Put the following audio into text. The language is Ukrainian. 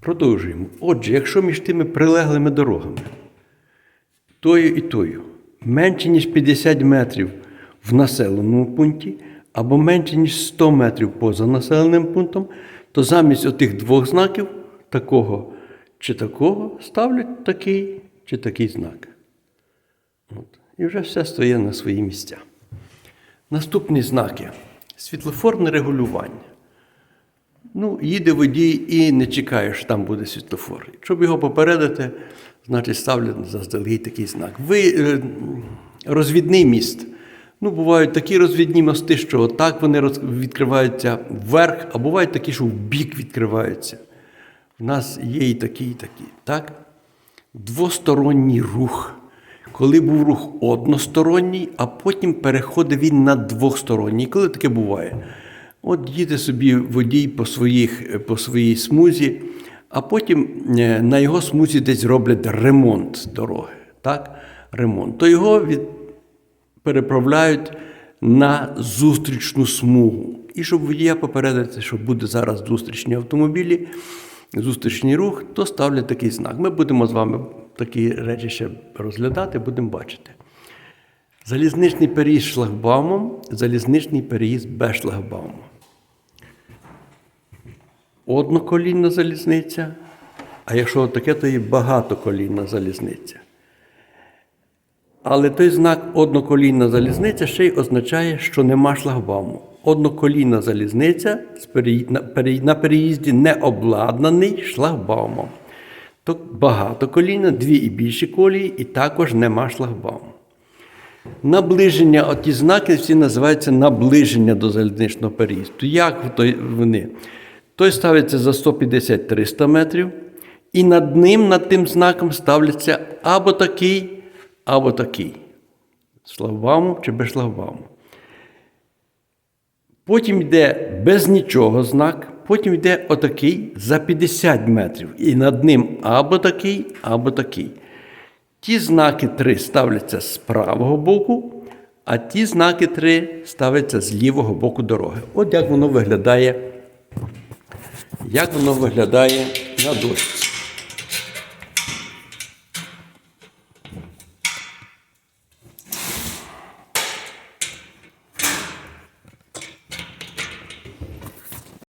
Продовжуємо. Отже, якщо між тими прилеглими дорогами, тою і тою, менше, ніж 50 метрів в населеному пункті, або менше, ніж 100 метрів поза населеним пунктом, то замість отих двох знаків, такого чи такого, ставлять такий чи такий знак. От. І вже все стоїть на свої місця. Наступні знаки. Світлофорне регулювання. Ну, їде водій і не чекає, що там буде світлофор. Щоб його попередити, значить ставлять заздалегідь такий знак. Ви, е, розвідний міст. Ну, бувають такі розвідні мости, що отак вони відкриваються вверх, а бувають такі, що в бік відкриваються. У нас є і такі, і такі. Так? Двосторонній рух. Коли був рух односторонній, а потім переходив він на двосторонній. Коли таке буває? От їде собі водій по, своїх, по своїй смузі, а потім е, на його смузі десь роблять ремонт дороги. Так? Ремонт. То його від, переправляють на зустрічну смугу. І щоб водія попередити, що буде зараз зустрічні автомобілі, зустрічний рух, то ставлять такий знак. Ми будемо з вами такі речі ще розглядати, будемо бачити. Залізничний переїзд шлагбаумом, залізничний переїзд без шлагбауму. Одноколінна залізниця, а якщо таке, то і багатоколінна залізниця. Але той знак одноколінна залізниця ще й означає, що нема шлагбауму. Одноколінна залізниця на переїзді не обладнаний шлагбаумом. То багатоколінна, дві і більші колії, і також нема шлагбауму. Наближення, оті знаки всі називаються наближення до залізничного переїзду. Як вони? Той ставиться за 150-300 метрів, і над ним, над тим знаком, ставляться або такий, або такий. З Шлагбаумом чи без шлагбауму. Потім йде без нічого знак, потім йде отакий за 50 метрів. І над ним або такий, або такий. Ті знаки три ставляться з правого боку, а ті знаки три ставляться з лівого боку дороги. От як воно виглядає, як воно виглядає на дошці.